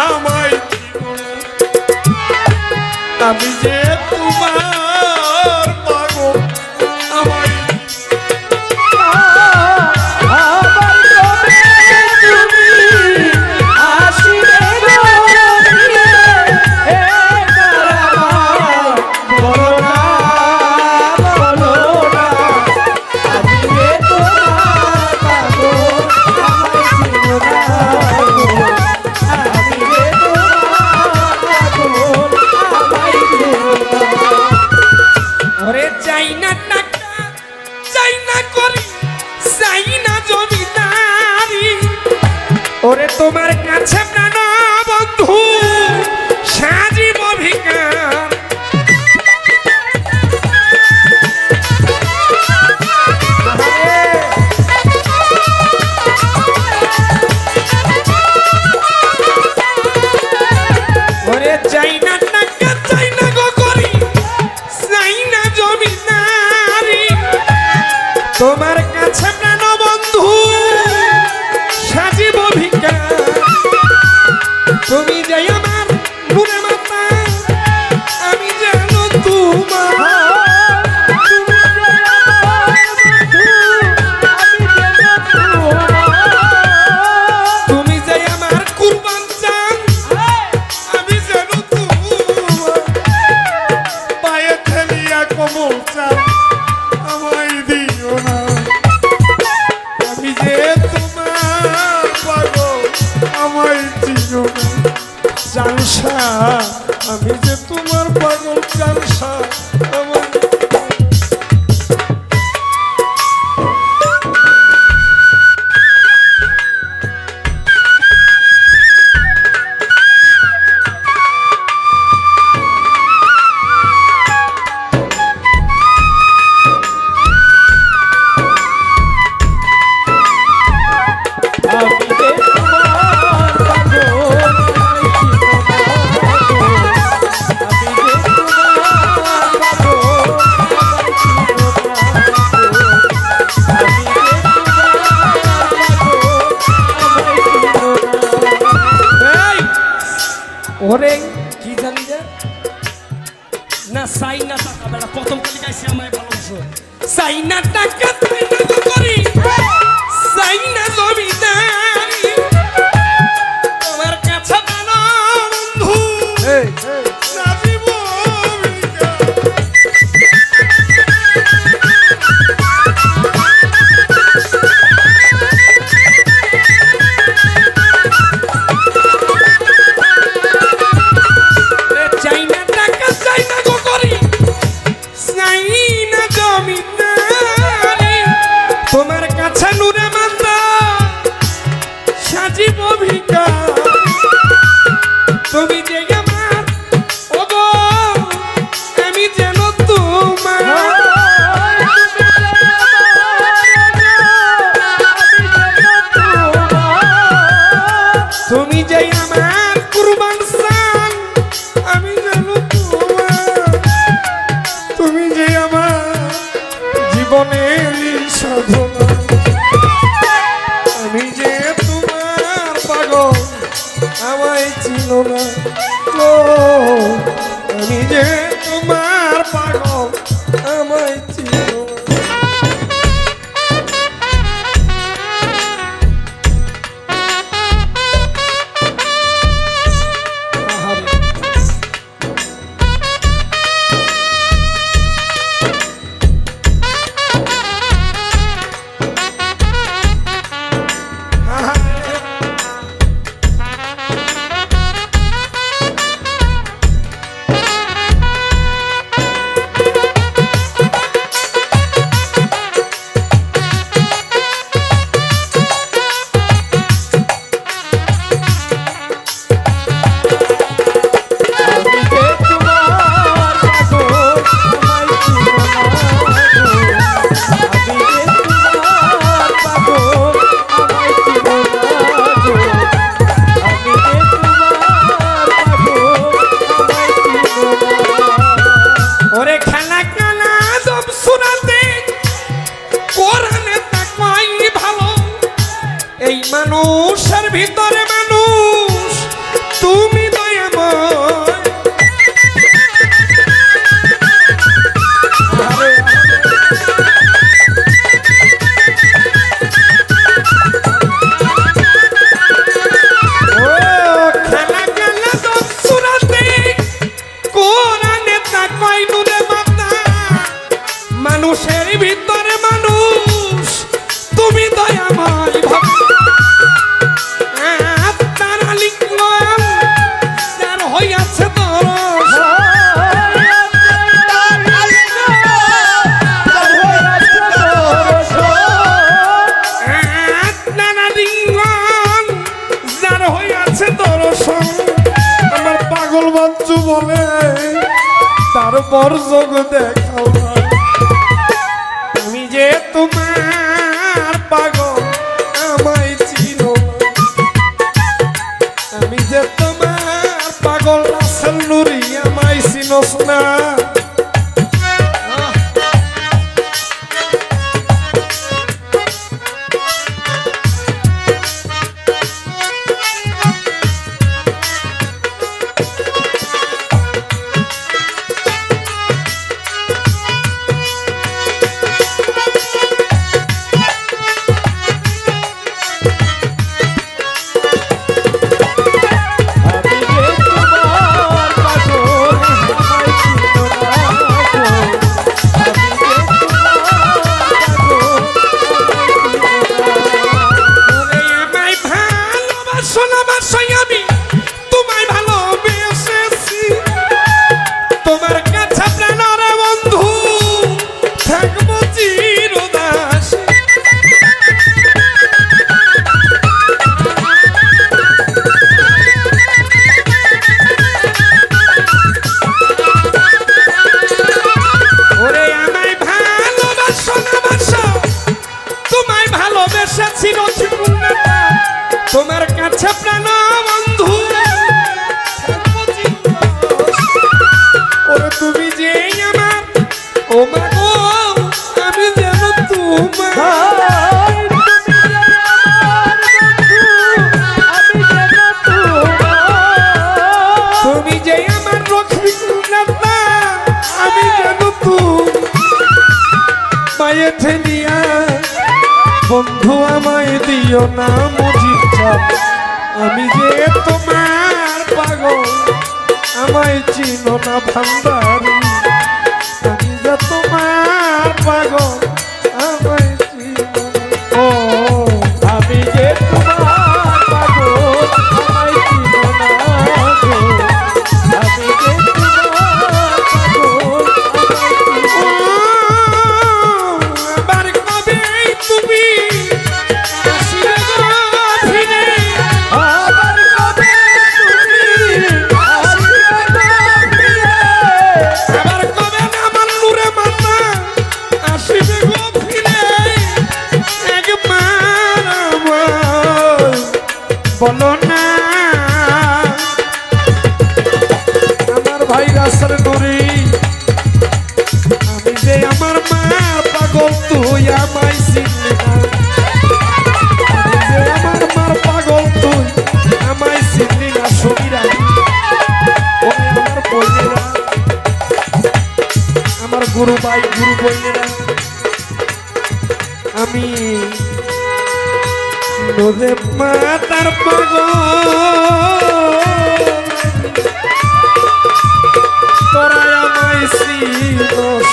আমায়। আমি যে তোমার তোমার কাছে প্রাণ বন্ধু সাজিব ভিকা তুমি যাই আমায় দিও জানসা আমি যে তোমার পাগল জানসা। দিকে তাকাবে না প্রথম তালিকা এসে আমায় ভালোবাসো। চাইনা টাকা চাইনা জমিতে আমায় চিনো না। আমি যে তোমার পাগল। বলে তারপর যোগ দেখাও আমি যে তোমার পাগল, আমায় চিনো আমি যে তোমার পাগল আসল নুরি, আমায় চিনোস না। না মুজিব চাপ আমি যে তোমার পাগল আমায় চিনো না ভান্ডারি। আমি যে তোমার পাগল আমায় চিনো আমি যে তোমার পাগল, আমায় চিনো না আমি যে আমার পাগল তুই আমায় চিনলি আমার মার আমায় চিনলি না আমার গুরু ভাই আমি নদে মাতার পাগল চিনস